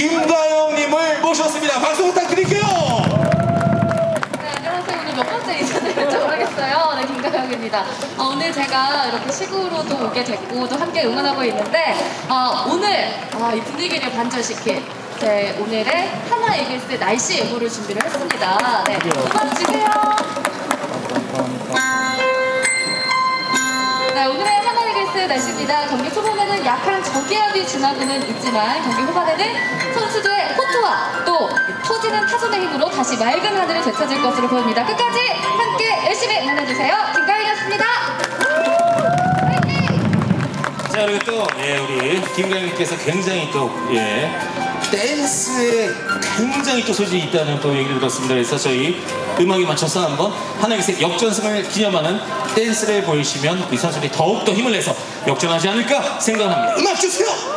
김가영님을 모셨습니다. 박수 부탁드릴게요. 네, 안녕하세요. 오늘 몇 번째 인사를 할지 모르겠어요. 네, 김가영입니다. 어, 오늘 제가 이렇게 시구로도 오게 됐고 또 함께 응원하고 있는데 어, 오늘 어, 이 분위기를 반전시킨 제 오늘의 하나 이글스 날씨 예보를 준비를 했습니다. 네, 음악 주세요. 초반에는 약한 저기압이 지나고는 있지만 경기 후반에는 선수들의 호투와 또 터지는 타선의 힘으로 다시 맑은 하늘을 되찾을 것으로 보입니다. 끝까지 함께 열심히 응원해주세요. 김가희였습니다. 자 그리고 또 예, 우리 김가영님께서 굉장히 또 예, 댄스에 굉장히 또 소질이 있다는 또 얘기를 들었습니다. 그래서 저희 음악에 맞춰서 한번 하나의 역전승을 기념하는 댄스를 보이시면 우리 선수들이 더욱더 힘을 내서 역전하지 않을까 생각합니다. 음악 주세요.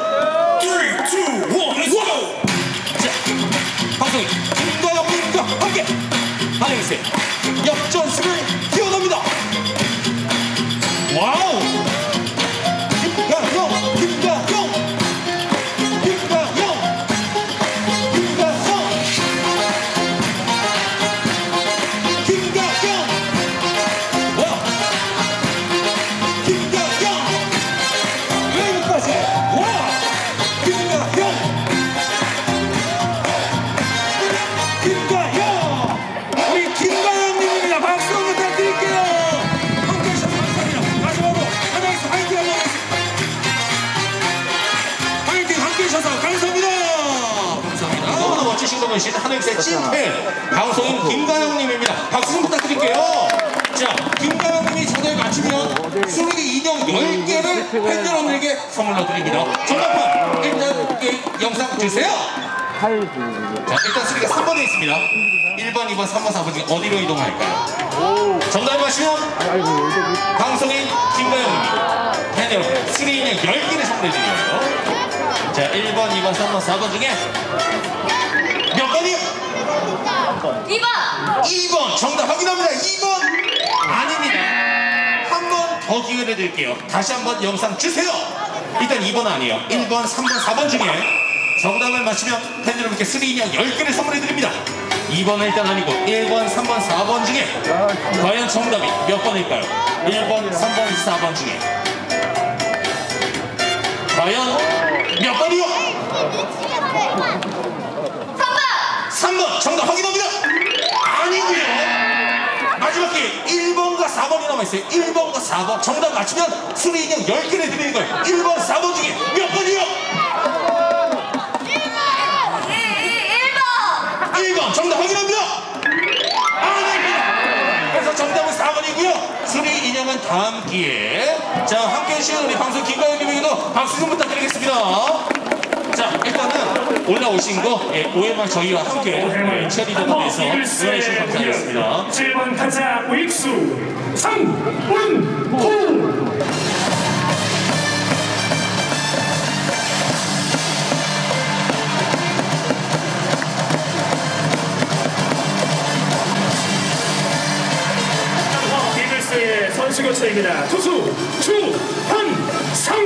멋지신 거 보신 하늘색 찐팬 방송인 김가영님입니다. 박수 좀 부탁드릴게요. 자, 김가영님이 전화를 맞추면 수리기 인형 10개를 팬 여러분에게 선물로 드립니다. 정답판 일단 이 영상 주세요. 자, 일단 수리가 3번에 있습니다. 1번, 2번, 3번, 4번 중에 어디로 이동할까요? 정답 맞히면 방송인 김가영입니다. 팬 여러분, 수리 인형 10개를 선물해드려요. 자, 1번, 2번, 3번, 4번 중에 몇 번이요? 2번! 2번 정답 확인합니다. 2번 아닙니다. 한 번 더 기회를 드릴게요. 다시 한 번 영상 주세요. 일단 2번 아니에요. 1번, 3번, 4번 중에 정답을 맞히면 팬 여러분께 3 인형 10개를 선물해 드립니다. 2번은 일단 아니고 1번, 3번, 4번 중에 과연 정답이 몇 번일까요? 1번, 3번, 4번 중에 과연 몇 번이요? 3번! 3번 정답 확인합니다. 아니고요. 마지막 기회 1번과 4번이 남아있어요. 1번과 4번 정답 맞추면 수리 인형 10개를 드리는 거예요. 1번, 4번 중에 몇 번 다음 기회에 자 함께 해주신 우리 방송 김가영님에게도 박수 좀 부탁드리겠습니다. 자 일단은 올라오신 거 예, 오해만 저희와 함께 예, 치어리더가 돼서 응원해주셔서 감사하겠습니다. 7번 타자 우익수 상운호 교체입니다. 투수 주한상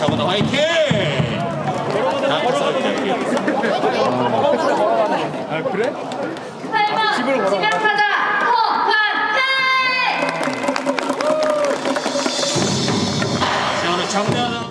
자 오늘 화이팅! 아 그래? 8번 지명타자